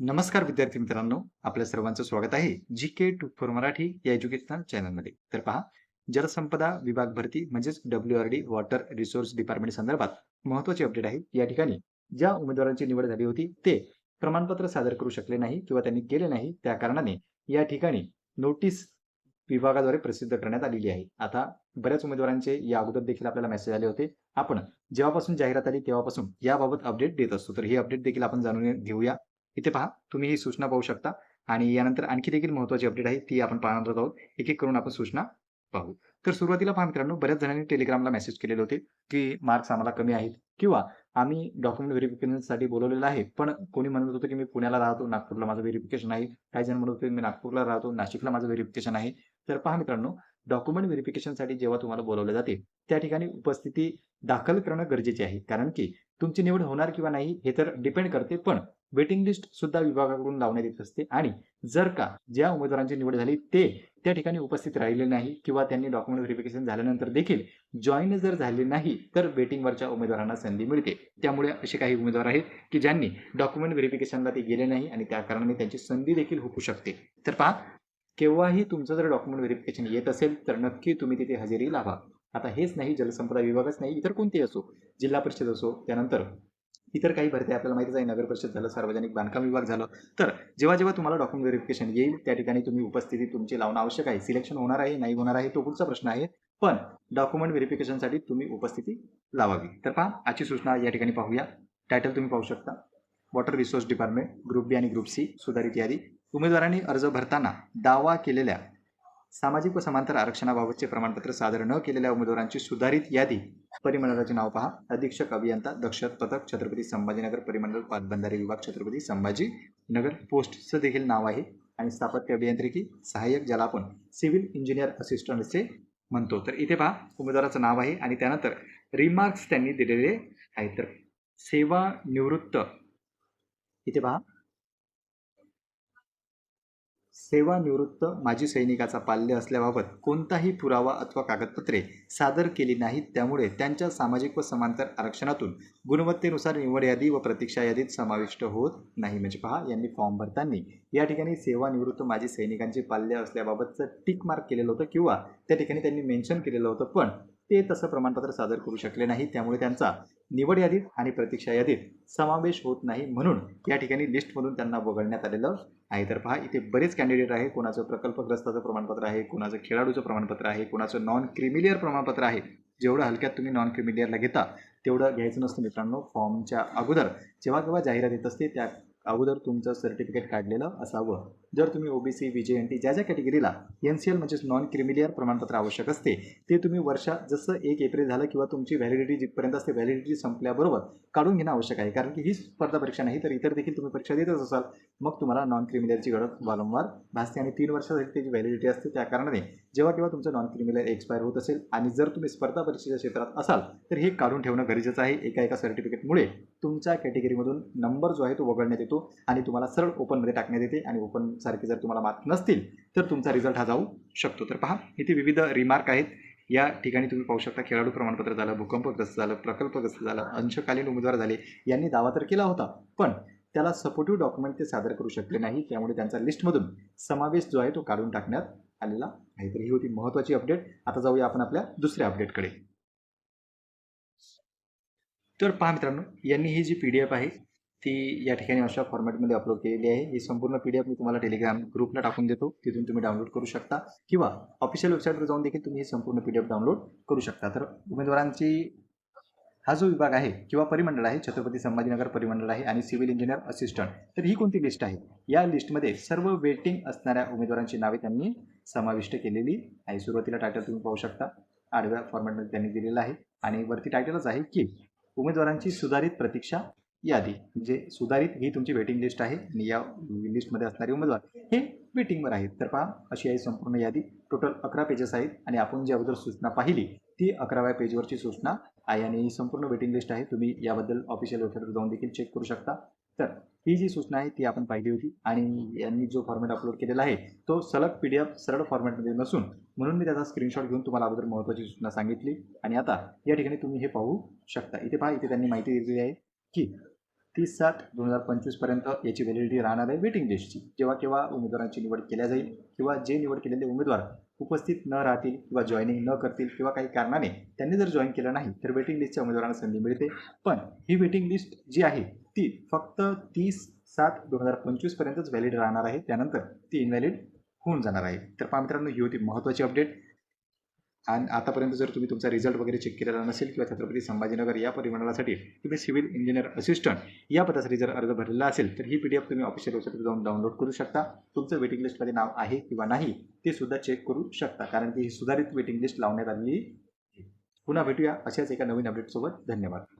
नमस्कार विद्यार्थी मित्रांनो आपल्या सर्वांचं स्वागत आहे G K two for Marathi या एज्युकेशनल चॅनलमध्ये तर पहा जलसंपदा विभाग भरती म्हणजेच W R D water resource department संदर्भात महत्वाची अपडेट आहे. या ठिकाणी ज्या उमेदवारांची निवड झाली होती ते प्रमाणपत्र सादर करू शकले नाही किंवा त्यांनी केले नाही त्या कारणाने या ठिकाणी नोटीस विभागाद्वारे प्रसिद्ध करण्यात आलेली आहे. आता बऱ्याच उमेदवारांचे या अगोदर देखील आपल्याला मेसेज आले होते. आपण जेव्हापासून जाहिरात आली तेव्हापासून याबाबत अपडेट देत असतो. तर ही अपडेट देखील आपण जाणून घेऊया. इथे पहा तुम्ही ही सूचना पाहू शकता. आणि यानंतर आणखी देखील महत्वाची अपडेट आहे ती आपण पाहणार आहोत. एक एक करून आपण सूचना पाहू. तर सुरुवातीला पहा मित्रांनो बऱ्याच जणांनी टेलिग्रामला मेसेज केलेले होते की मार्क्स आम्हाला कमी आहेत. किंवा आम्ही डॉक्युमेंट व्हेरिफिकेशनसाठी बोलवलेलं आहे पण कोणी म्हणत होतं की मी पुण्याला राहतो नागपूरला माझं व्हेरिफिकेशन आहे. काही जण म्हणत होते मी नागपूरला राहतो नाशिकला माझं व्हेरिफिकेशन आहे. तर पहा मित्रांनो डॉक्युमेंट व्हेरिफिकेशनसाठी जेव्हा तुम्हाला बोलवले जाते त्या ठिकाणी उपस्थिती दाखल करणं गरजेचे आहे. कारण की तुमची निवड होणार किंवा नाही हे तर डिपेंड करते पण वेटिंग लिस्ट सुद्धा विभागाकडून लावण्यात येत असते आणि जर का ज्या उमेदवारांची निवड झाली ते त्या ठिकाणी उपस्थित राहिले नाही किंवा त्यांनी डॉक्युमेंट व्हेरिफिकेशन झाल्यानंतर देखील जॉईन जर झाले नाही तर वेटिंगवरच्या उमेदवारांना संधी मिळते. त्यामुळे असे काही उमेदवार आहेत की ज्यांनी डॉक्युमेंट व्हेरिफिकेशनला ते गेले नाही आणि त्या कारणाने त्यांची संधी देखील होऊ शकते. तर पहा केव्हाही तुमचं जर डॉक्युमेंट व्हेरिफिकेशन येत असेल तर नक्की तुम्ही तिथे हजेरी लावा. आता हेच नाही जलसंपदा विभागच नाही इतर कोणतेही असो जिल्हा परिषद असो त्यानंतर इतर काही भरती आपल्याला माहितीच आहे नगर परिषद झालं सार्वजनिक बांधकाम विभाग झालं. तर जेव्हा जेव्हा तुम्हाला डॉक्युमेंट व्हेरिफिकेशन येईल त्या ठिकाणी तुम्ही उपस्थिती तुमची लावणं आवश्यक आहे. सिलेक्शन होणार आहे नाही होणार आहे तो पुढचा प्रश्न आहे. पण डॉक्युमेंट व्हेरिफिकेशनसाठी तुम्ही उपस्थिती लावावी. तर पहा आजची सूचना या ठिकाणी पाहूया. टायटल तुम्ही पाहू शकता. Water resource department group B आणि ग्रुप सी सुधारित यादी. उमेदवारांनी अर्ज भरताना दावा केलेल्या सामाजिक व समांतर आरक्षणाबाबतचे प्रमाणपत्र सादर न केलेल्या उमेदवारांची सुधारित यादी परिमंडळाचे नाव पहा. अधीक्षक अभियंता दक्षत पथक छत्रपती संभाजीनगर परिमंडळ पाटबंधारे विभाग छत्रपती संभाजी नगर पोस्टचं देखील नाव आहे. आणि स्थापत्य अभियांत्रिकी सहाय्यक ज्याला आपण सिव्हिल इंजिनियर असिस्टंट असे म्हणतो. तर इथे पहा उमेदवाराचं नाव आहे आणि त्यानंतर रिमार्क्स त्यांनी दिलेले आहेत. तर सेवानिवृत्त. इथे पहा सेवानिवृत्त माजी सैनिकाचा पाल्य असल्याबाबत कोणताही पुरावा अथवा कागदपत्रे सादर केली नाहीत. त्यामुळे त्यांच्या सामाजिक व समांतर आरक्षणातून गुणवत्तेनुसार निवड यादी व प्रतीक्षा यादीत समाविष्ट होत नाही. म्हणजे पहा यांनी फॉर्म भरताना या ठिकाणी सेवानिवृत्त माजी सैनिकांचे पाल्य असल्याबाबतचं टिक मार्क केलेलं होतं किंवा त्या ठिकाणी त्यांनी मेन्शन केलेलं होतं. पण ते तसं प्रमाणपत्र सादर करू शकले नाही त्यामुळे त्यांचा निवड यादीत आणि प्रतीक्षा यादीत समावेश होत नाही म्हणून या ठिकाणी लिस्टमधून त्यांना वगळण्यात आलेलं आहे. तर पहा इथे बरेच कॅन्डिडेट आहे कोणाचं प्रकल्पग्रस्ताचं प्रमाणपत्र आहे कोणाचं खेळाडूचं प्रमाणपत्र आहे कोणाचं नॉन क्रिमिलियर प्रमाणपत्र आहे. जेवढं हलक्यात तुम्ही नॉन क्रिमिलियरला घेता तेवढं घ्यायचं नसतं मित्रांनो फॉर्मच्या अगोदर. जेव्हा केव्हा जाहिरात येत असते त्या अगोदर तुमचं सर्टिफिकेट काढलेलं असावं. जर तुम्ही OBC V J N T ज्या ज्या कॅटेगरीला एन सी एल म्हणजेच नॉन क्रिमिलियर प्रमाणपत्र आवश्यक असते ते तुम्ही वर्षा जसं एक एप्रिल झालं किंवा तुमची व्हॅलिडिटी जिथपर्यंत असते व्हॅलिडिटी संपल्याबरोबर काढून घेणं आवश्यक आहे. कारण की ही स्पर्धा परीक्षा नाही तर इतर देखील तुम्ही परीक्षा देतच असाल मग तुम्हाला नॉन क्रिमिलियरची गरज वारंवार भासते आणि तीन वर्षासाठी त्याची व्हॅलिडिटी असते. त्या कारणाने जेव्हा केव्हा तुमचं नॉन क्रिमिलियर एक्सपायर होत असेल आणि जर तुम्ही स्पर्धा परीक्षेच्या क्षेत्रात असाल तर हे काढून ठेवणं गरजेचं आहे. एका एका सर्टिफिकेटमुळे तुमच्या कॅटेगरीमधून नंबर जो आहे तो वगळण्यात येतो आणि तुम्हाला सरळ ओपनमध्ये टाकण्यात येते आणि ओपन सारखे जर तुम्हाला मार्क नसतील तर तुमचा रिझल्ट हा जाऊ शकतो. तर पहा इथे विविध रिमार्क आहेत. या ठिकाणी तुम्ही पाहू शकता खेळाडू प्रमाणपत्र झालं भूकंपग्रस्त झालं प्रकल्पग्रस्त झालं अंशकालीन उमेदवार झाले यांनी दावा तर केला होता पण त्याला सपोर्टिव्ह डॉक्युमेंट ते सादर करू शकले नाही. त्यामुळे त्यांचा लिस्टमधून समावेश जो आहे तो काढून टाकण्यात आलेला आहे. तर ही होती महत्त्वाची अपडेट आता जाऊया आपण आपल्या दुसऱ्या अपडेटकडे तर पहा मित्रांनो यांनी ही जी पी डी एफ आहे ती या ठिकाणी अशा फॉर्मॅटमध्ये अपलोड केलेली आहे. ही संपूर्ण पी डी एफ मी तुम्हाला टेलिग्राम ग्रुपला टाकून देतो. तिथून तुम्ही डाउनलोड करू शकता. किंवा ऑफिशियल वेबसाईटवर जाऊन देखील तुम्ही ही संपूर्ण पी डी एफ डाउनलोड करू शकता. तर उमेदवारांची हा जो विभाग आहे किंवा परिमंडळ आहे छत्रपती संभाजीनगर परिमंडळ आहे आणि सिव्हिल इंजिनियर असिस्टंट तर ही कोणती लिस्ट आहे? या लिस्टमध्ये सर्व वेटिंग असणाऱ्या उमेदवारांची नावे त्यांनी समाविष्ट केलेली आहे. सुरुवातीला टायटल तुम्ही पाहू शकता. आडव्या फॉर्मॅटमध्ये त्यांनी दिलेलं आहे. आणि वरती टायटलच आहे की उमेदवारांची सुधारित प्रतीक्षा यादी. म्हणजे सुधारित ही तुमची वेटिंग लिस्ट आहे आणि या लिस्टमध्ये असणारे उमेदवार हे वेटिंगवर आहेत. तर पहा अशी आहे संपूर्ण यादी. टोटल अकरा पेजेस आहेत आणि आपण जी अगोदर सूचना पाहिली ती अकराव्या पेजवरची सूचना आहे आणि ही संपूर्ण वेटिंग लिस्ट आहे. तुम्ही याबद्दल ऑफिशियल वेबसाईटवर जाऊन देखील चेक करू शकता. तर ही जी सूचना आहे ती आपण पाहिली होती आणि यांनी जो फॉर्मॅट अपलोड केलेला आहे तो सलग पी डी एफ सरळ फॉर्मॅटमध्ये नसून म्हणून मी त्याचा स्क्रीनशॉट घेऊन तुम्हाला अगोदर महत्त्वाची सूचना सांगितली. आणि आता या ठिकाणी तुम्ही हे पाहू शकता. इथे पहा इथे त्यांनी माहिती दिलेली आहे की तीस सात दोन हजार पंचवीसपर्यंत याची व्हॅलिडिटी राहणार आहे वेटिंग लिस्टची जेव्हा केव्हा उमेदवारांची निवड केल्या जाईल किंवा जे निवड केलेले उमेदवार उपस्थित न राहतील किंवा जॉईनिंग न करतील किंवा काही कारणाने त्यांनी जर जॉईन केलं नाही तर वेटिंग लिस्टच्या उमेदवारांना संधी मिळते. पण ही वेटिंग लिस्ट जी आहे ती फक्त तीस सात दोन हजार पंचवीसपर्यंतच व्हॅलिड राहणार आहे. त्यानंतर ती इनव्हॅलिड होऊन जाणार आहे. तर पहा मित्रांनो ही होती महत्त्वाची अपडेट आणि आतापर्यंत जर तुम्ही तुमचा रिझल्ट वगैरे चेक केलेला नसेल किंवा छत्रपती संभाजीनगर या परिमंडळासाठी तुम्ही सिव्हिल इंजिनियर असिस्टंट या पदासाठी जर अर्ज भरलेला असेल तर ही पी डी एफ तुम्ही ऑफिशियल वेबसाईटवर जाऊन डाउनलोड करू शकता. तुमचं वेटिंग लिस्टमध्ये नाव आहे किंवा नाही ते सुद्धा चेक करू शकता. कारण की ही सुधारित वेटिंग लिस्ट लावण्यात आलेली आहे. पुन्हा भेटूया अशाच एका नवीन अपडेटसोबत धन्यवाद.